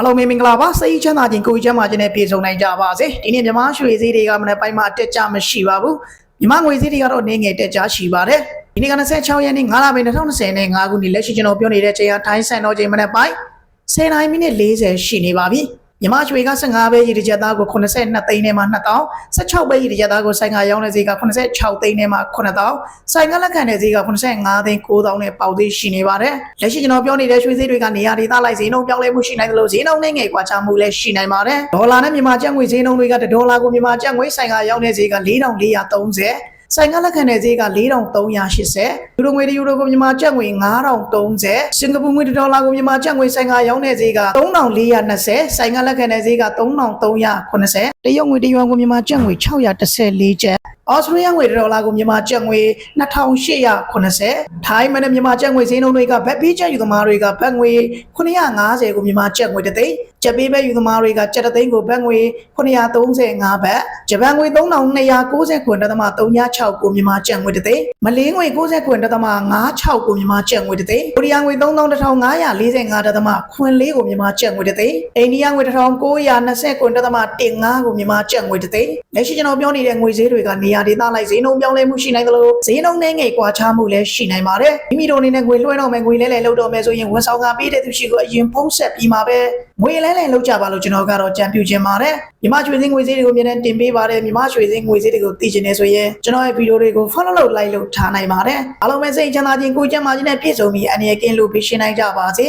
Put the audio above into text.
အားလုံးပဲမင်္ဂလာပါစိတ်ချမ်းသာခြင်းကိုယ်ချမ်းသာခြင်းနဲ့ပြည့်စုံနိုင်ကြပါစေဒီနေ့မြမရွှေစည်းတွေကမနေ့ပိုင်းမှာတက်ကြမရှိပါဘူးမြမငွေစည်းတွေကတော့နေငယ်တက်ကြရှိပါတယ်ဒီနေ့က26ရက်နေ့9လပိုင်း2020နဲ့5ခုနှစ်လက်ရှိကျွန်တော်ပြောနေတဲ့ချိန်ဟာထိုင်းဆန်တော်ချိန်မနေ့ပိုင်း10နိုင်မိနစ်40ရှိနေပါပြီ မြမရွှေက15ပဲရည်တကြသားကို82သိန်းနဲ့မှ2000 16ပဲရည်တကြသားကိုဆိုင်ကရောင်းတဲ့ဈေးက86သိန်းနဲ့မှ9000ဆိုင်ကလက်ခံတဲ့ဈေးက85သိန်း9000နဲ့ပေါက်သေးရှိနေပါတယ်လက်ရှိကျွန်တော်ပြောနေတဲ့ရွှေဈေးတွေကနေရာဒေသလိုက်ဈေးနှုန်းပြောင်းလဲမှုရှိနိုင်သလိုဈေးနှုန်းနဲ့ငယ်ကွာခြားမှုလည်းရှိနိုင်ပါတယ်ဒေါ်လာနဲ့မြန်မာကျပ်ငွေဈေးနှုန်းတွေကဒေါ်လာကိုမြန်မာကျပ်ငွေဆိုင်ကရောင်းတဲ့ဈေးက4430 ဆိုင်ကလက်ခံတဲ့ဈေးက4380ယူရိုငွေတယူရိုကိုမြန်မာကျပ်ငွေ9030စင်ကာပူငွေတစ်ဒေါ်လာကိုမြန်မာကျပ်ငွေဆိုင်ကရောင်းတဲ့ဈေးက3420ဆိုင်ကလက်ခံတဲ့ဈေးက3380တရုတ်ငွေတယွမ်ကိုမြန်မာကျပ်ငွေ614ကျပ်ဩစတြေးလျငွေတစ်ဒေါ်လာကိုမြန်မာကျပ်ငွေ2880ထိုင်းမနဲ့မြန်မာကျပ်ငွေဈေးနှုန်းတွေကဘက်ပေးချက်ယူသမားတွေကဘက်ငွေ950ကိုမြန်မာကျပ်ငွေတစ်သိန်း ကျပ်ပေးမဲ့ယူသမားတွေကကျပ်တစ်သိန်းကိုဘက်ငွေ935ဘတ်ဂျပန်ငွေ3290ခွန်တသမ36ကိုမြန်မာကျပ်ငွေတစ်သိန်းမလေးငွေ90ခွန်တသမ96ကိုမြန်မာကျပ်ငွေတစ်သိန်းကိုရီးယားငွေ3545တသမခွန်လေးကိုမြန်မာကျပ်ငွေတစ်သိန်းအိန္ဒိယငွေ1920ခွန်တသမ15ကိုမြန်မာကျပ်ငွေတစ်သိန်းလက်ရှိကျွန်တော်ပြောနေတဲ့ငွေဈေးတွေကနေရာဒေသလိုက်ဈေးနှုန်းပြောင်းလဲမှုရှိနိုင်သလိုဈေးနှုန်းနဲ့ငယ်ကွာခြားမှုလည်းရှိနိုင်ပါတယ်မိမိတို့အနေနဲ့ငွေလွှဲတော့မယ်ငွေလဲလဲလုပ်တော့မယ်ဆိုရင်ဝန်ဆောင်ကပေးတဲ့သူရှိကိုအရင်ဖုံးဆက်ပြီးမှာပဲငွေလဲလဲလုပ်ကြပါလို့ကျွန်တော်ကတော့ကြံပြုခြင်းပါတယ်မြမရွှေစင်းငွေဈေးတွေကိုအမြဲတမ်းတင်ပေးပါတယ်မြမရွှေစင်းငွေဈေးတွေကိုသိချင်နေဆိုရင်ကျွန်တော်ရဲ့ဗီဒီယိုတွေကို follow လုပ် like လုပ်ထားနိုင်ပါတယ်အားလုံးပဲစိတ်ချမ်းသာခြင်းကိုယ်ကျန်းမာခြင်းနဲ့ပြည့်စုံပြီးအနေနဲ့ကင်းလို့ပြရှင်းနိုင်ကြပါစေ